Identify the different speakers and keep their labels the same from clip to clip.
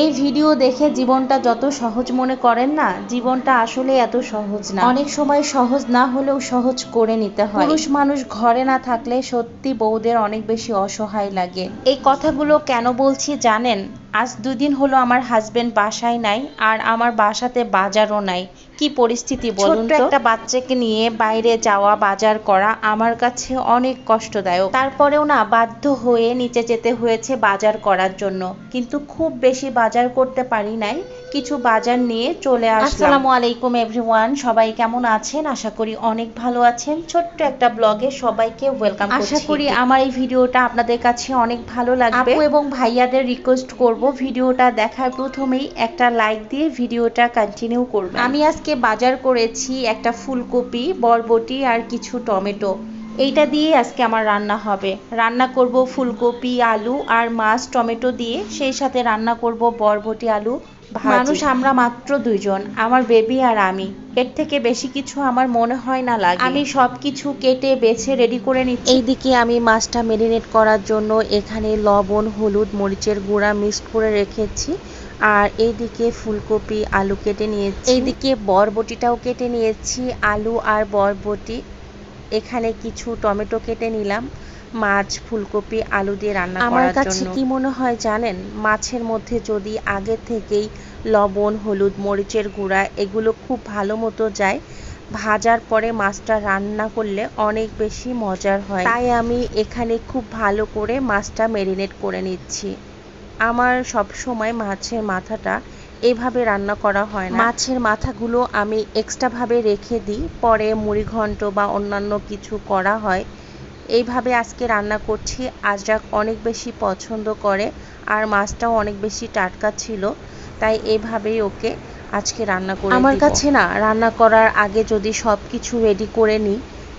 Speaker 1: এই ভিডিও দেখে জীবনটা যত সহজ মনে করেন না জীবনটা আসলে এত সহজ না। অনেক সময় সহজ না হলেও সহজ করে নিতে হয়। পুরুষ মানুষ ঘরে না থাকলে সত্যি বউদের অনেক বেশি অসহায় লাগে। এই কথাগুলো কেন বলছি জানেন? আজ দুদিন হলো আমার হাজবেন্ড বাসায় নাই আর আমার বাসাতে বাজারও নাই। কি পরিস্থিতি বলুন তো? একটা বাচ্চাকে নিয়ে বাইরে যাওয়া বাজার করা আমার কাছে অনেক কষ্টদায়ক। তারপরেও না বাধ্য হয়ে নিচে যেতে হয়েছে বাজার করার জন্য। কিন্তু খুব বেশি বাজার করতে পারি নাই কিছু বাজার নিয়ে চলে আসলাম। আসসালামু আলাইকুম এভরিওয়ান সবাই কেমন আছেন? আশা করি অনেক ভালো আছেন। ছোট্ট একটা ব্লগে সবাইকে ওয়েলকাম আশা করি আমার এই ভিডিওটা আপনাদের কাছে অনেক ভালো লাগবে। আপু এবং ভাইয়াদের রিকোয়েস্ট করব ভিডিওটা দেখার প্রথমেই একটা লাইক দিয়ে ভিডিওটা কন্টিনিউ করবেন। আমি আজকে বাজার করেছি একটা ফুলকপি বরবটি আর কিছু টমেটো। এইটা দিয়ে আজকে আমার রান্না হবে। রান্না করব ফুলকপি আলু আর মাছ টমেটো দিয়ে। সেই সাথে রান্না করব বরবটি আলু মানুষ আমরা মাত্র দুইজন আমার বেবি আর আমি। এর থেকে বেশি কিছু আমার মনে হয় না লাগে। আমি সব কিছু কেটে বেছে রেডি করে নিচ্ছি। এইদিকে আমি মাছটা মেরিনেট করার জন্য এখানে লবণ হলুদ মরিচের গুঁড়া মিক্সড করে রেখেছি। আর এইদিকে ফুলকপি আলু কেটে নিয়েছি। এইদিকে বরবটিটাও কেটে নিয়েছি আলু আর বরবটি। এখানে কিছু টমেটো কেটে নিলাম মাছ ফুলকপি আলু দিয়ে রান্না আমার কাছে কি মনে হয় জানেন মাছের মধ্যে যদি আগে থেকেই লবণ হলুদ মরিচের গুঁড়া এগুলো খুব ভালো মতো যায় ভাজার পরে মাছটা রান্না করলে অনেক বেশি মজার হয়। তাই আমি এখানে খুব ভালো করে মাছটা মেরিনেট করে নিচ্ছি। আমার সব সময় মাছের মাথাটা এভাবে রান্না করা হয় না। মাছের মাথাগুলো আমি এক্সট্রাভাবে রেখে দিই পরে মুড়ি ঘন্ট বা অন্যান্য কিছু করা হয়। এইভাবে আজকে রান্না করছি আজরাক অনেক বেশি পছন্দ করে আর মাছটাও অনেক বেশি টাটকা ছিল তাই এইভাবেই ওকে আজকে রান্না করে আমার কাছে না রান্না করার আগে যদি সব কিছু রেডি করে নিই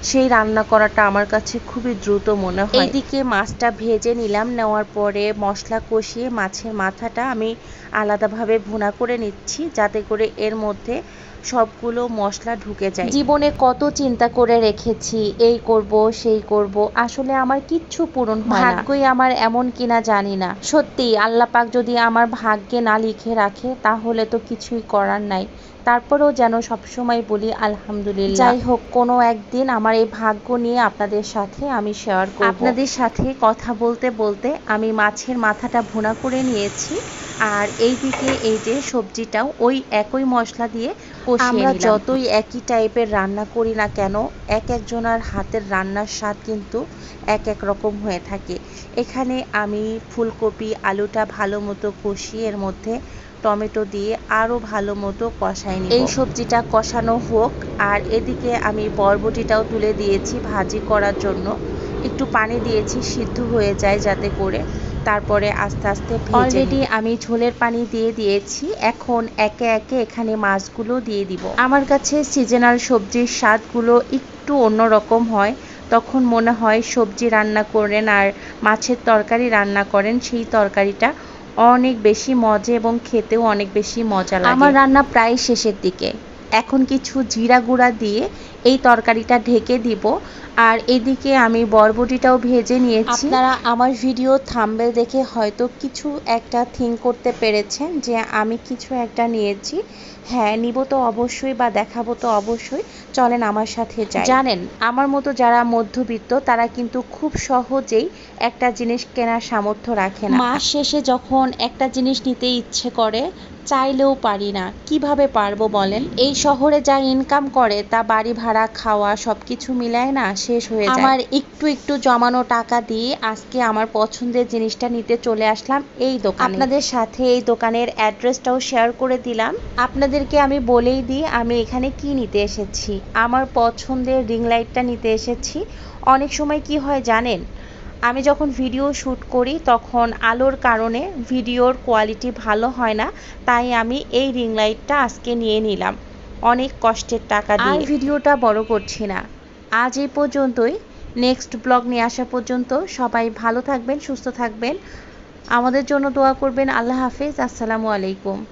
Speaker 1: সেই রান্না করাটা আমার কাছে খুবই দ্রুত মনে হয়। এইদিকে মাছটা ভেজে নিলাম নেওয়ার পরে মশলা কষিয়ে মাছের মাথাটা আমি আলাদাভাবে ভুনা করে নিচ্ছি যাতে করে এর মধ্যে সবগুলো মশলা ঢুকে যায়। জীবনে কত চিন্তা করে রেখেছি এই করব সেই করব আসলে আমার কিচ্ছু পূরণ হয় না। ভাগ্যই আমার এমন কিনা জানি না। সত্যি আল্লাহ পাক যদি আমার ভাগ্যে না লিখে রাখে তাহলে তো কিছুই করার নাই। তারপরেও যেন সবসময় বলি আলহামদুলিল্লাহ। যাই হোক কোনো একদিন আমার এই ভাগ্য নিয়ে আপনাদের সাথে আমি শেয়ার করব। আপনাদের সাথে কথা বলতে বলতে আমি মাছের মাথাটা ভুনা করে নিয়েছি, আর এইদিকে এই যে সবজিটাও ওই একই মশলা দিয়ে আমরা যতই একই টাইপের রান্না করি না কেন এক একজনের হাতের রান্নার স্বাদ কিন্তু এক এক রকম হয়ে থাকে। এখানে আমি ফুলকপি আলুটা ভালো মতো কষিয়ে এর মধ্যে টমেটো দিয়ে আরও ভালো মতো কষাই নিই এই সবজিটা কষানো হোক আর এদিকে আমি বরবটিটাও তুলে দিয়েছি ভাজি করার জন্য। একটু পানি দিয়েছি সিদ্ধ হয়ে যায় যাতে করে। তারপরে আস্তে আস্তে অলরেডি আমি ঝোলের পানি দিয়ে দিয়েছি। এখন একে একে এখানে মাছগুলো দিয়ে দিব। আমার কাছে সিজনাল সবজির স্বাদগুলো একটু অন্যরকম হয়। তখন মনে হয় সবজি রান্না করেন আর মাছের তরকারি রান্না করেন সেই তরকারিটা অনেক বেশি মজা এবং খেতেও অনেক বেশি মজা লাগে। আমার রান্না প্রায় শেষের দিকে। এখন কিছু জিরা গুঁড়া দিয়ে এই তরকারিটা ঢেকে দিব। আর এদিকে আমি বরবটিটাও ভেজে নিয়েছি। আপনারা আমার ভিডিও থাম্বেল দেখে হয়তো কিছু একটা থিঙ্ক করতে পেরেছেন যে আমি কিছু একটা নিয়েছি। হ্যাঁ নিব তো অবশ্যই বা দেখাবো তো অবশ্যই। চলেন আমার সাথে যাই। জানেন আমার মতো যারা মধ্যবিত্ত তারা কিন্তু খুব সহজেই একটা জিনিস কেনার সামর্থ্য রাখে না। মাস শেষে যখন একটা জিনিস নিতে ইচ্ছে করে চাইলেও পারি না। কীভাবে পারব বলেন? এই শহরে যা ইনকাম করে তা বাড়ি ভাড়া খাওয়া সব কিছু মিলায় না শেষ হয়ে যায়। আমার একটু একটু জমানো টাকা দিয়ে আজকে আমার পছন্দের জিনিসটা নিতে চলে আসলাম এই দোকানে। আপনাদের সাথে এই দোকানের অ্যাড্রেসটাও শেয়ার করে দিলাম। আপনাদেরকে আমি বলেই দিই আমি এখানে কি নিতে এসেছি? আমার পছন্দের রিং লাইটটা নিতে এসেছি। অনেক সময় কি হয় জানেন? আমি যখন ভিডিও শ্যুট করি, তখন আলোর কারণে ভিডিওর কোয়ালিটি ভালো হয় না, তাই আমি এই রিং লাইটটা আজকে নিয়ে নিলাম। অনেক কষ্টের টাকা দিয়ে। ভিডিওটা বড় করছি না। আজ এই পর্যন্তই। নেক্সট ব্লগ নিয়ে আসা পর্যন্ত সবাই ভালো থাকবেন, সুস্থ থাকবেন। আমাদের জন্য দোয়া করবেন। আল্লাহ হাফেজ। আসসালামু আলাইকুম।